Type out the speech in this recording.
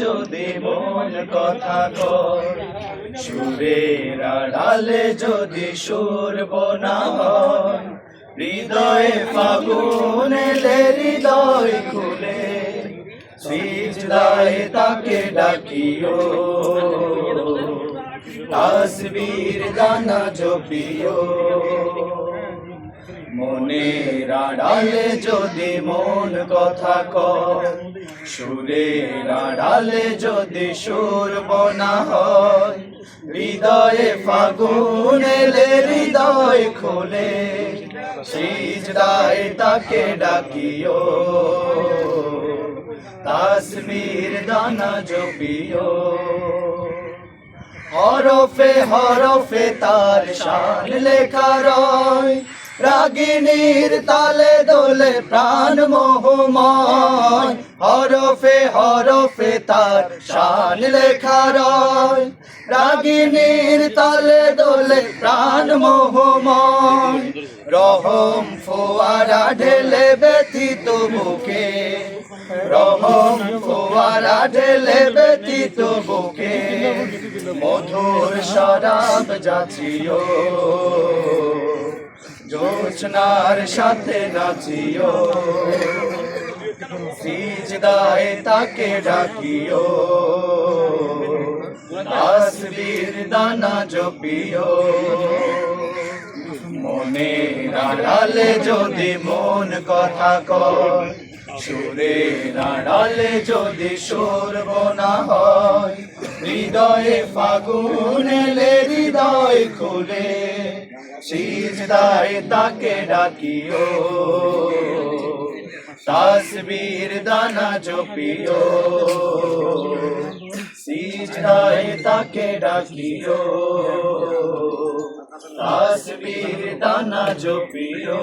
যদি মন কথা কয় সুরের আড়ালে যদি সুর বোনা হৃদয়ে ফাগুন এলে হৃদয় খুলে, সিজদায় তাকে ডাকিও। তাসবীর দানা জপিও। মনের আড়ালে যদি মন কথা কয় সুরের আড়ালে যদি সুর বনা হয়, হৃদয়ে ফাগুন এলে হৃদয় খোলে, সিজদায় তাকে ডাকিও তাসবীর দানা জপিও। হরফে হরফে তার শান লেখা রয় রাগিনীর তালে দোলে প্রাণ মোহময় হরফে হরফে তার শান লেখা রয়। রাগিনীর তালে দোলে প্রাণ মোহময় রহম ফোয়ারা ঢেলে ব্যথিত বুকে। রহম ফোয়ারা ঢেলে ব্যথিত বুকে। মধুর শরাব যাচিও জোছনার সাথে নাচিও। সিজদায় তাকে ডাকিও। আসবির দানা জপিও। মনে আড়ালে যদি মন কথা কয়, সুরে আড়ালে যদি সুর বোনা হয় হৃদয়ে ফাগুন এলে হৃদয় খুলে, সিজদায় তাকে ডাকিও। তাসবীর দানা জপিও, সিজদায় তাকে ডাকিও। তাসবীর দানা জপিও।